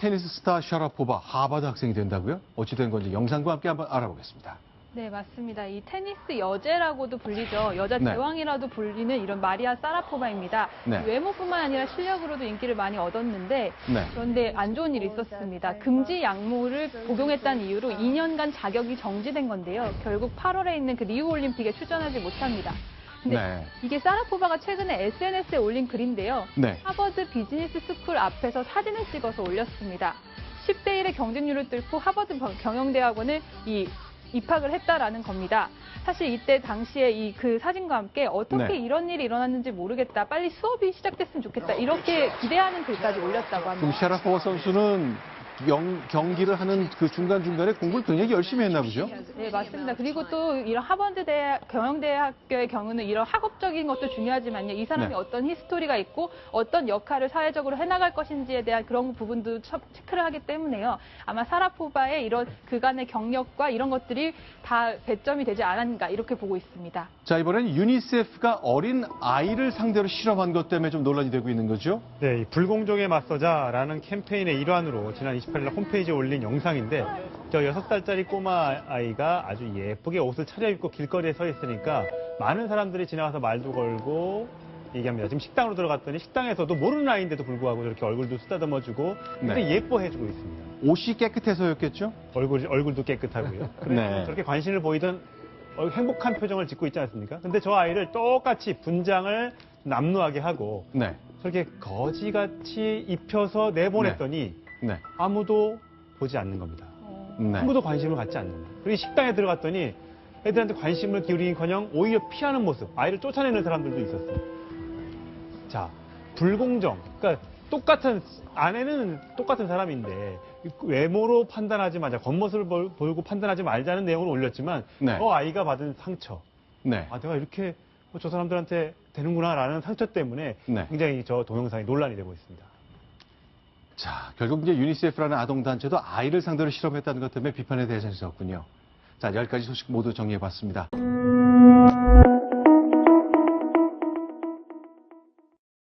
테니스 스타 샤라포바 하버드 학생이 된다고요? 어찌 된 건지 영상과 함께 한번 알아보겠습니다. 네, 맞습니다. 이 테니스 여제라고도 불리죠. 여자 네. 제왕이라도 불리는 이런 마리아 사라포바입니다. 네. 외모뿐만 아니라 실력으로도 인기를 많이 얻었는데 네. 그런데 안 좋은 일이 있었습니다. 금지 약물을 복용했다는 이유로 2년간 자격이 정지된 건데요. 결국 8월에 있는 그 리우 올림픽에 출전하지 못합니다. 근데 네. 이게 사라포바가 최근에 SNS에 올린 글인데요. 네. 하버드 비즈니스 스쿨 앞에서 사진을 찍어서 올렸습니다. 10대 1의 경쟁률을 뚫고 하버드 경영대학원을 이 입학을 했다라는 겁니다. 사실 이때 당시에 이 그 사진과 함께 어떻게 네. 이런 일이 일어났는지 모르겠다. 빨리 수업이 시작됐으면 좋겠다. 이렇게 기대하는 글까지 올렸다고 합니다. 샤라포바 선수는 영- 경기를 하는 그 중간중간에 공부를 굉장히 열심히 했나 보죠? 네, 맞습니다. 그리고 또 이런 하버드 대학, 경영대학교의 경우는 이런 학업적인 것도 중요하지만요. 이 사람이 네. 어떤 히스토리가 있고 어떤 역할을 사회적으로 해나갈 것인지에 대한 그런 부분도 첫- 체크를 하기 때문에요. 아마 사라포바의 이런 그간의 경력과 이런 것들이 다 배점이 되지 않았는가 이렇게 보고 있습니다. 자, 이번엔 유니세프가 어린 아이를 상대로 실험한 것 때문에 좀 논란이 되고 있는 거죠? 네, 이 불공정에 맞서자라는 캠페인의 일환으로 지난 28일 홍페이지에 올린 영상인데 저 6살짜리 꼬마 아이가 아주 예쁘게 옷을 차려입고 길거리에 서 있으니까 많은 사람들이 지나가서 말도 걸고 얘기합니다. 지금 식당으로 들어갔더니 식당에서도 모르는 아이인데도 불구하고 저렇게 얼굴도 쓰다듬어주고 굉장히 네. 예뻐해주고 있습니다. 옷이 깨끗해서였겠죠? 얼굴, 얼굴도 깨끗하고요. 네. 저렇게 관심을 보이던 어, 행복한 표정을 짓고 있지 않습니까? 근데 저 아이를 똑같이 분장을 남루하게 하고 네. 저렇게 거지같이 입혀서 내보냈더니 네. 아무도 보지 않는 겁니다. 어, 네. 아무도 관심을 갖지 않는 거예요. 그리고 식당에 들어갔더니 애들한테 관심을 기울이긴커녕 오히려 피하는 모습, 아이를 쫓아내는 사람들도 있었어요. 자, 불공정. 그러니까 똑같은 아내는 똑같은 사람인데 외모로 판단하지 말자, 겉모습을 볼- 보고 판단하지 말자는 내용을 올렸지만 네. 저 아이가 받은 상처, 네. 아 내가 이렇게 저 사람들한테 되는구나라는 상처 때문에 네. 굉장히 저 동영상이 논란이 되고 있습니다. 자, 결국 이제 유니세프라는 아동단체도 아이를 상대로 실험했다는 것 때문에 비판의 대상이 있었군요. 자, 여기까지 소식 모두 정리해 봤습니다.